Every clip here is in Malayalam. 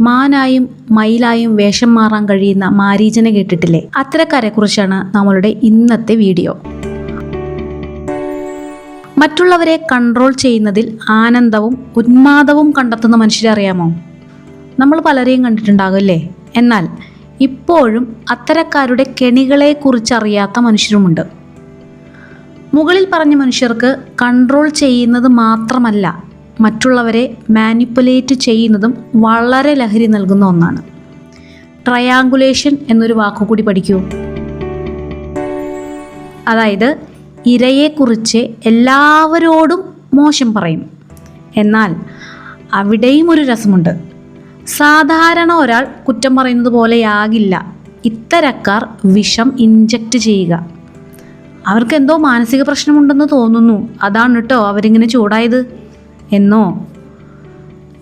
മാനായും മയിലായും വേഷം മാറാൻ കഴിയുന്ന മാരീചനെ കേട്ടിട്ടില്ലേ? അത്തരക്കാരെ കുറിച്ചാണ് നമ്മളുടെ ഇന്നത്തെ വീഡിയോ. മറ്റുള്ളവരെ കൺട്രോൾ ചെയ്യുന്നതിൽ ആനന്ദവും ഉന്മാദവും കണ്ടെത്തുന്ന മനുഷ്യരെ അറിയാമോ നമ്മൾ പലരെയും കണ്ടിട്ടുണ്ടാകും അല്ലേ? എന്നാൽ ഇപ്പോഴും അത്തരക്കാരുടെ കെണികളെക്കുറിച്ച് അറിയാത്ത മനുഷ്യരുമുണ്ട്. മുകളിൽ പറഞ്ഞ മനുഷ്യർക്ക് കൺട്രോൾ ചെയ്യുന്നത് മാത്രമല്ല മറ്റുള്ളവരെ മാനിപ്പുലേറ്റ് ചെയ്യുന്നതും വളരെ ലഹരി നൽകുന്ന ഒന്നാണ്. ട്രയാങ്കുലേഷൻ എന്നൊരു വാക്കുകൂടി പഠിക്കൂ. അതായത് ഇരയെക്കുറിച്ച് എല്ലാവരോടും മോശം പറയും. എന്നാൽ അവിടെയും ഒരു രസമുണ്ട്. സാധാരണ ഒരാൾ കുറ്റം പറയുന്നത് പോലെയാകില്ല. ഇത്തരക്കാർ വിഷം ഇഞ്ചക്റ്റ് ചെയ്യുക. അവർക്ക് എന്തോ മാനസിക പ്രശ്നമുണ്ടെന്ന് തോന്നുന്നു. അതാണ് കേട്ടോ അവരിങ്ങനെ ചൂടായത്. എന്നോ?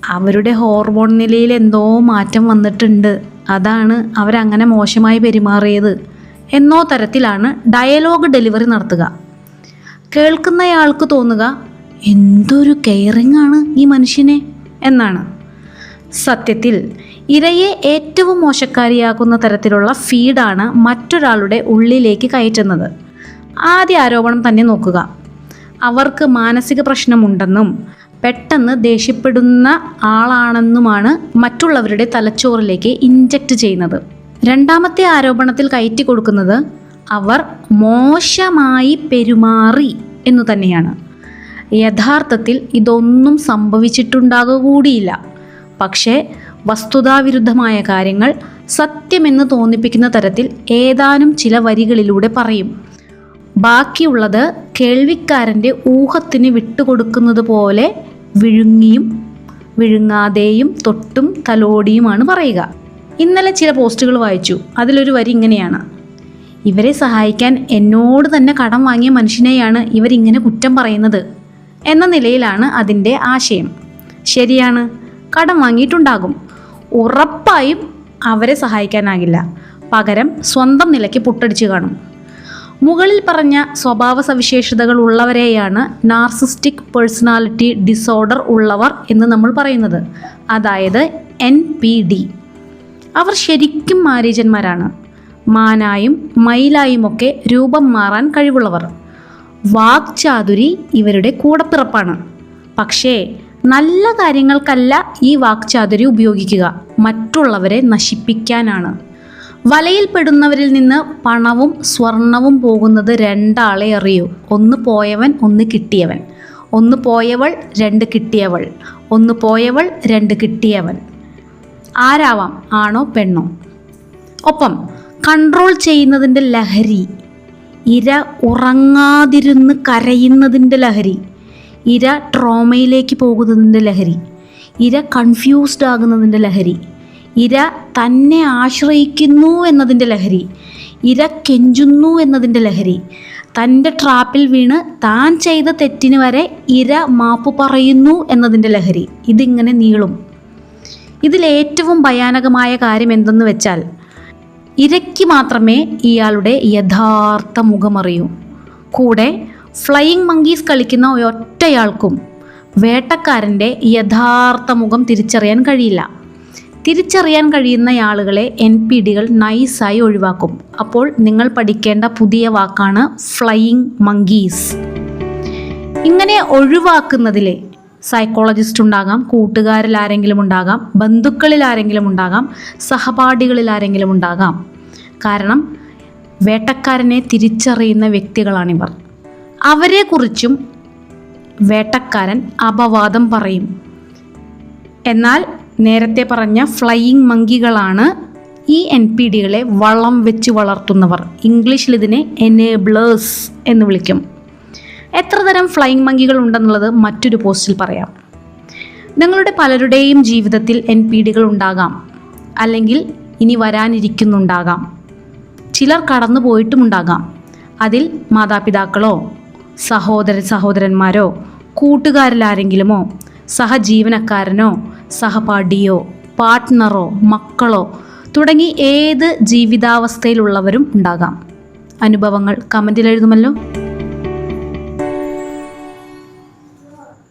അവരുടെ ഹോർമോൺ നിലയിൽ എന്തോ മാറ്റം വന്നിട്ടുണ്ട്. അതാണ് അവരങ്ങനെ മോശമായി പെരുമാറിയത് എന്നോ തരത്തിലാണ് ഡയലോഗ് ഡെലിവറി നടത്തുക. കേൾക്കുന്നയാൾക്ക് തോന്നുക എന്തൊരു കെയറിങ് ആണ് ഈ മനുഷ്യനെ എന്നാണ്. സത്യത്തിൽ ഇരയെ ഏറ്റവും മോശക്കാരിയാക്കുന്ന തരത്തിലുള്ള ഫീഡാണ് മറ്റൊരാളുടെ ഉള്ളിലേക്ക് കയറ്റുന്നത്. ആദ്യ ആരോപണം തന്നെ നോക്കുക. അവർക്ക് മാനസിക പ്രശ്നമുണ്ടെന്നും പെട്ടെന്ന് ദേഷ്യപ്പെടുന്ന ആളാണെന്നുമാണ് മറ്റുള്ളവരുടെ തലച്ചോറിലേക്ക് ഇഞ്ചക്ട് ചെയ്യുന്നത്. രണ്ടാമത്തെ ആരോപണത്തിൽ കയറ്റി കൊടുക്കുന്നത് അവർ മോശമായി പെരുമാറി എന്നു തന്നെയാണ്. യഥാർത്ഥത്തിൽ ഇതൊന്നും സംഭവിച്ചിട്ടുണ്ടാകുക കൂടിയില്ല. പക്ഷേ വസ്തുതാവിരുദ്ധമായ കാര്യങ്ങൾ സത്യമെന്ന് തോന്നിപ്പിക്കുന്ന തരത്തിൽ ഏതാനും ചില വരികളിലൂടെ പറയും. ബാക്കിയുള്ളത് കേൾവിക്കാരന്റെ ഊഹത്തിന് വിട്ടുകൊടുക്കുന്നത് പോലെ വിഴുങ്ങിയും വിഴുങ്ങാതെയും തൊട്ടും തലോടിയുമാണ് പറയുക. ഇന്നലെ ചില പോസ്റ്റുകൾ വായിച്ചു. അതിലൊരു വരി ഇങ്ങനെയാണ്. ഇവരെ സഹായിക്കാൻ എന്നോട് തന്നെ കടം വാങ്ങിയ മനുഷ്യനെയാണ് ഇവരിങ്ങനെ കുറ്റം പറയുന്നത് എന്ന നിലയിലാണ് അതിന്റെ ആശയം. ശരിയാണ്. കടം വാങ്ങിയിട്ടുണ്ടാകും. ഉറപ്പായും അവരെ സഹായിക്കാനാകില്ല. പകരം സ്വന്തം നിലയ്ക്ക് പുട്ടടിച്ച് കാണും. മുകളിൽ പറഞ്ഞ സ്വഭാവ സവിശേഷതകൾ ഉള്ളവരെയാണ് നാർസിസ്റ്റിക് പേഴ്സണാലിറ്റി ഡിസോർഡർ ഉള്ളവർ എന്ന് നമ്മൾ പറയുന്നത്. അതായത് എൻ പി ഡി അവർ ശരിക്കും മാരീജന്മാരാണ് മാനായും മയിലായുമൊക്കെ രൂപം മാറാൻ കഴിവുള്ളവർ. വാക്ചാതുരി ഇവരുടെ കൂടപ്പിറപ്പാണ്. പക്ഷേ നല്ല കാര്യങ്ങൾക്കല്ല ഈ വാക്ചാതുരി ഉപയോഗിക്കുക. മറ്റുള്ളവരെ നശിപ്പിക്കാനാണ്. വലയിൽപ്പെടുന്നവരിൽ നിന്ന് പണവും സ്വർണവും പോകുന്നത് രണ്ടാളെ അറിയൂ. ഒന്ന് പോയവൻ ഒന്ന് കിട്ടിയവൻ. ഒന്ന് പോയവൾ രണ്ട് കിട്ടിയവൾ. ഒന്ന് പോയവൾ രണ്ട് കിട്ടിയവൻ. ആരാവാം ആണോ പെണ്ണോ? ഒപ്പം കൺട്രോൾ ചെയ്യുന്നതിന്റെ ലഹരി. ഇര ഉറങ്ങാതിരുന്ന് കരയുന്നതിന്റെ ലഹരി. ഇര ട്രോമയിലേക്ക് പോകുന്നതിന്റെ ലഹരി. ഇര കൺഫ്യൂസ്ഡ് ആകുന്നതിന്റെ ലഹരി. ഇര തന്നെ ആശ്രയിക്കുന്നു എന്നതിന്റെ ലഹരി ഇര കെഞ്ചുന്നു എന്നതിന്റെ ലഹരി. തന്റെ ട്രാപ്പിൽ വീണ് താൻ ചെയ്ത തെറ്റിന് വരെ ഇര മാപ്പ് പറയുന്നു എന്നതിന്റെ ലഹരി. ഇതിങ്ങനെ നീളും. ഇതിലേറ്റവും ഭയാനകമായ കാര്യം എന്തെന്ന് വെച്ചാൽ ഇരയ്ക്ക് മാത്രമേ ഇയാളുടെ യഥാർത്ഥ മുഖമറിയൂ കൂടെ ഫ്ലയിങ് മങ്കീസ് കളിക്കുന്ന ഒറ്റയാൾക്കും വേട്ടക്കാരന്റെ യഥാർത്ഥ മുഖം തിരിച്ചറിയാൻ കഴിയില്ല. തിരിച്ചറിയാൻ കഴിയുന്ന ആളുകളെ എൻ പി ഡികൾ നൈസായി ഒഴിവാക്കും. അപ്പോൾ നിങ്ങൾ പഠിക്കേണ്ട പുതിയ വാക്കാണ് ഫ്ലയിങ് മങ്കീസ് ഇങ്ങനെ ഒഴിവാക്കുന്നതിലെ സൈക്കോളജിസ്റ്റ് ഉണ്ടാകാം കൂട്ടുകാരിൽ ആരെങ്കിലും ഉണ്ടാകാം ബന്ധുക്കളിൽ ആരെങ്കിലും ഉണ്ടാകാം സഹപാഠികളിൽ ആരെങ്കിലും ഉണ്ടാകാം. കാരണം വേട്ടക്കാരനെ തിരിച്ചറിയുന്ന വ്യക്തികളാണിവർ. അവരെക്കുറിച്ചും വേട്ടക്കാരൻ അപവാദം പറയും. എന്നാൽ നേരത്തെ പറഞ്ഞ ഫ്ലൈയിങ് മങ്കികളാണ് ഈ എൻ പി ഡികളെ വളം വെച്ച് വളർത്തുന്നവർ. ഇംഗ്ലീഷിൽ ഇതിനെ എനേബ്ലേഴ്സ് എന്ന് വിളിക്കും. എത്ര തരം ഫ്ലൈയിങ് മങ്കികൾ ഉണ്ടെന്നുള്ളത് മറ്റൊരു പോസ്റ്റിൽ പറയാം. നിങ്ങളുടെ പലരുടെയും ജീവിതത്തിൽ എൻ പി ഡികൾ ഉണ്ടാകാം. അല്ലെങ്കിൽ ഇനി വരാനിരിക്കുന്നുണ്ടാകാം. ചിലർ കടന്നു പോയിട്ടുമുണ്ടാകാം അതിൽ മാതാപിതാക്കളോ സഹോദര സഹോദരന്മാരോ കൂട്ടുകാരിലാരെങ്കിലുമോ സഹജീവനക്കാരനോ സഹപാഠിയോ പാർട്ട്ണറോ മക്കളോ തുടങ്ങി ഏത് ജീവിതാവസ്ഥയിലുള്ളവരും ഉണ്ടാകാം. അനുഭവങ്ങൾ കമന്റിൽ എഴുതുമല്ലോ.